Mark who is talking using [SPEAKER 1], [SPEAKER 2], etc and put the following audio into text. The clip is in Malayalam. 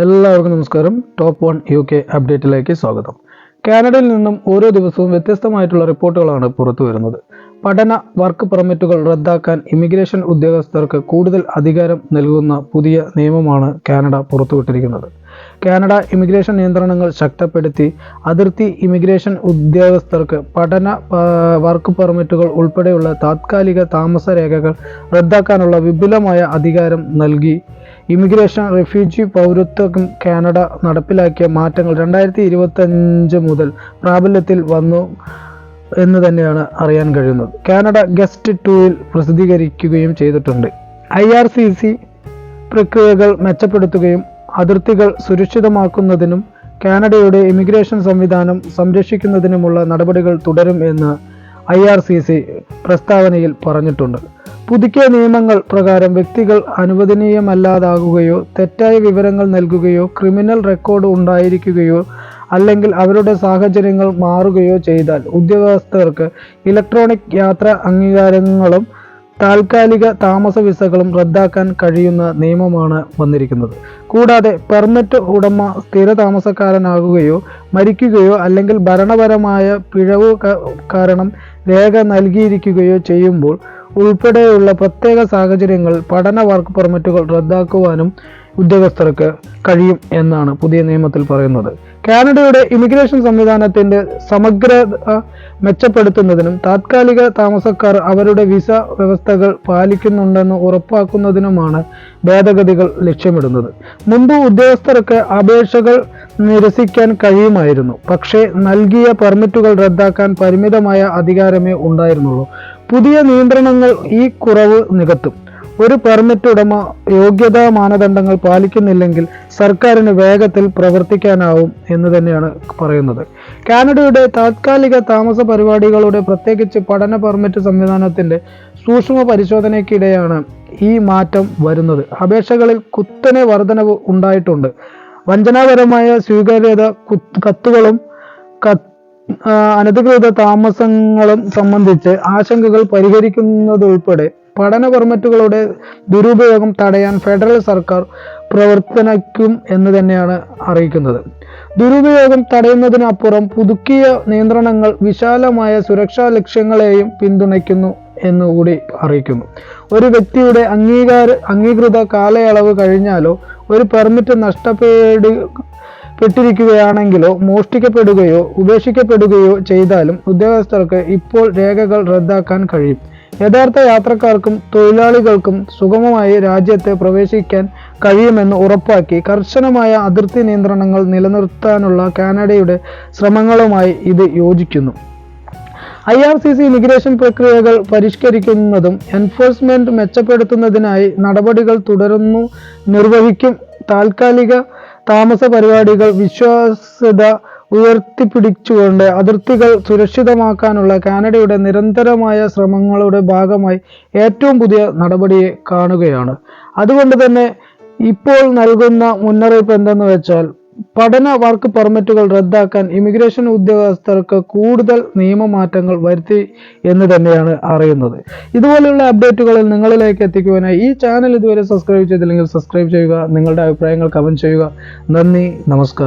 [SPEAKER 1] എല്ലാവർക്കും നമസ്കാരം. ടോപ്പ് വൺ യു കെ അപ്ഡേറ്റിലേക്ക് സ്വാഗതം. കാനഡയിൽ നിന്നും ഓരോ ദിവസവും വ്യത്യസ്തമായിട്ടുള്ള റിപ്പോർട്ടുകളാണ് പുറത്തു വരുന്നത്. പഠന വർക്ക് പെർമിറ്റുകൾ റദ്ദാക്കാൻ ഇമിഗ്രേഷൻ ഉദ്യോഗസ്ഥർക്ക് കൂടുതൽ അധികാരം നൽകുന്ന പുതിയ നിയമമാണ് കാനഡ പുറത്തുവിട്ടിരിക്കുന്നത്. കാനഡ ഇമിഗ്രേഷൻ നിയന്ത്രണങ്ങൾ ശക്തപ്പെടുത്തി അതിർത്തി ഇമിഗ്രേഷൻ ഉദ്യോഗസ്ഥർക്ക് പഠന വർക്ക് പെർമിറ്റുകൾ ഉൾപ്പെടെയുള്ള താത്കാലിക താമസ രേഖകൾ റദ്ദാക്കാനുള്ള വിപുലമായ അധികാരം നൽകി ഇമിഗ്രേഷൻ റെഫ്യൂജി പൗരത്വ കാനഡ നടപ്പിലാക്കിയ മാറ്റങ്ങൾ രണ്ടായിരത്തി ഇരുപത്തഞ്ച് മുതൽ പ്രാബല്യത്തിൽ വന്നു എന്ന് തന്നെയാണ് അറിയാൻ കഴിയുന്നത്. കാനഡ ഗസ്റ്റ് ടൂവിൽ പ്രസിദ്ധീകരിക്കുകയും ചെയ്തിട്ടുണ്ട്. ഐ ആർ സി സി പ്രക്രിയകൾ മെച്ചപ്പെടുത്തുകയും അതിർത്തികൾ സുരക്ഷിതമാക്കുന്നതിനും കാനഡയുടെ ഇമിഗ്രേഷൻ സംവിധാനം സംരക്ഷിക്കുന്നതിനുമുള്ള നടപടികൾ തുടരും എന്ന് ഐ ആർ സി സി പ്രസ്താവനയിൽ പറഞ്ഞിട്ടുണ്ട്. പുതുക്കിയ നിയമങ്ങൾ പ്രകാരം വ്യക്തികൾ അനുവദനീയമല്ലാതാകുകയോ തെറ്റായ വിവരങ്ങൾ നൽകുകയോ ക്രിമിനൽ റെക്കോർഡ് ഉണ്ടായിരിക്കുകയോ അല്ലെങ്കിൽ അവരുടെ സാഹചര്യങ്ങൾ മാറുകയോ ചെയ്താൽ ഉദ്യോഗസ്ഥർക്ക് ഇലക്ട്രോണിക് യാത്ര അംഗീകാരങ്ങളും താൽക്കാലിക താമസ വിസകളും റദ്ദാക്കാൻ കഴിയുന്ന നിയമമാണ് വന്നിരിക്കുന്നത്. കൂടാതെ പെർമിറ്റ് ഉടമ സ്ഥിര താമസക്കാരനാകുകയോ മരിക്കുകയോ അല്ലെങ്കിൽ ഭരണപരമായ പിഴവ് കാരണം രേഖ നൽകിയിരിക്കുകയോ ചെയ്യുമ്പോൾ ഉൾപ്പെടെയുള്ള പ്രത്യേക സാഹചര്യങ്ങൾ പഠന വർക്ക് പെർമിറ്റുകൾ റദ്ദാക്കുവാനും ഉദ്യോഗസ്ഥർക്ക് കഴിയും എന്നാണ് പുതിയ നിയമത്തിൽ പറയുന്നത്. കാനഡയുടെ ഇമിഗ്രേഷൻ സംവിധാനത്തിന്റെ സമഗ്ര മെച്ചപ്പെടുത്തുന്നതിനും താത്കാലിക താമസക്കാർ അവരുടെ വിസ വ്യവസ്ഥകൾ പാലിക്കുന്നുണ്ടെന്ന് ഉറപ്പാക്കുന്നതിനുമാണ് ഭേദഗതികൾ ലക്ഷ്യമിടുന്നത്. മുമ്പ് ഉദ്യോഗസ്ഥർക്ക് അപേക്ഷകൾ നിരസിക്കാൻ കഴിയുമായിരുന്നു. പക്ഷേ നൽകിയ പെർമിറ്റുകൾ റദ്ദാക്കാൻ പരിമിതമായ അധികാരമേ ഉണ്ടായിരുന്നുള്ളൂ. പുതിയ നിയന്ത്രണങ്ങൾ ഈ കുറവ് നികത്തും. ഒരു പെർമിറ്റ് ഉടമ യോഗ്യതാ മാനദണ്ഡങ്ങൾ പാലിക്കുന്നില്ലെങ്കിൽ സർക്കാരിന് വേഗത്തിൽ പ്രവർത്തിക്കാനാവും എന്ന് തന്നെയാണ് പറയുന്നത്. കാനഡയുടെ താത്കാലിക താമസ പരിപാടികളുടെ പ്രത്യേകിച്ച് പഠന പെർമിറ്റ് സംവിധാനത്തിന്റെ സൂക്ഷ്മ പരിശോധനയ്ക്കിടെയാണ് ഈ മാറ്റം വരുന്നത്. അപേക്ഷകളിൽ കുത്തനെ വർധനവ് ഉണ്ടായിട്ടുണ്ട്. വഞ്ചനാപരമായ സ്വീകാര്യത കുത്ത് കത്തുകളും അനധികൃത താമസങ്ങളും സംബന്ധിച്ച് ആശങ്കകൾ പരിഹരിക്കുന്നതുൾപ്പെടെ പഠന പെർമിറ്റുകളുടെ ദുരുപയോഗം തടയാൻ ഫെഡറൽ സർക്കാർ പ്രവർത്തനയ്ക്കും എന്ന് തന്നെയാണ് അറിയിക്കുന്നത്. ദുരുപയോഗം തടയുന്നതിനപ്പുറം പുതുക്കിയ നിയന്ത്രണങ്ങൾ വിശാലമായ സുരക്ഷാ ലക്ഷ്യങ്ങളെയും പിന്തുണയ്ക്കുന്നു എന്നുകൂടി അറിയിക്കുന്നു. ഒരു വ്യക്തിയുടെ അംഗീകാര അംഗീകൃത കാലയളവ് കഴിഞ്ഞാലോ ഒരു പെർമിറ്റ് നഷ്ടപ്പെടു പെട്ടിരിക്കുകയാണെങ്കിലോ മോഷ്ടിക്കപ്പെടുകയോ ഉപേക്ഷിക്കപ്പെടുകയോ ചെയ്താലും ഉദ്യോഗസ്ഥർക്ക് ഇപ്പോൾ രേഖകൾ റദ്ദാക്കാൻ കഴിയും. യഥാർത്ഥ യാത്രക്കാർക്കും തൊഴിലാളികൾക്കും സുഗമമായി രാജ്യത്ത് പ്രവേശിക്കാൻ കഴിയുമെന്ന് ഉറപ്പാക്കി കർശനമായ അതിർത്തി നിയന്ത്രണങ്ങൾ നിലനിർത്താനുള്ള കാനഡയുടെ ശ്രമങ്ങളുമായി ഇത് യോജിക്കുന്നു. I R C C immigration പ്രക്രിയകൾ പരിഷ്കരിക്കുന്നതും എൻഫോഴ്സ്മെന്റ് മെച്ചപ്പെടുത്തുന്നതിനായി നടപടികൾ തുടരുന്നു നിർവഹിക്കും താൽക്കാലിക താമസ പരിപാടികൾ വിശ്വാസ്യത ഉയർത്തിപ്പിടിച്ചുകൊണ്ട് അതിർത്തികൾ സുരക്ഷിതമാക്കാനുള്ള കാനഡയുടെ നിരന്തരമായ ശ്രമങ്ങളുടെ ഭാഗമായി ഏറ്റവും പുതിയ നടപടിയെ കാണുകയാണ്. അതുകൊണ്ട് തന്നെ ഇപ്പോൾ നൽകുന്ന മുന്നറിയിപ്പ് എന്തെന്ന് വെച്ചാൽ പഠന വർക്ക് പെർമിറ്റുകൾ റദ്ദാക്കാൻ ഇമിഗ്രേഷൻ ഉദ്യോഗസ്ഥർക്ക് കൂടുതൽ നിയമമാറ്റങ്ങൾ വരുത്തി എന്ന് തന്നെയാണ് അറിയുന്നത്. ഇതുപോലെയുള്ള അപ്ഡേറ്റുകളിൽ നിങ്ങളിലേക്ക് എത്തിക്കുവാനായി ഈ ചാനൽ ഇതുവരെ സബ്സ്ക്രൈബ് ചെയ്തില്ലെങ്കിൽ സബ്സ്ക്രൈബ് ചെയ്യുക നിങ്ങളുടെ അഭിപ്രായങ്ങൾ കമന്റ് ചെയ്യുക. നന്ദി നമസ്കാരം.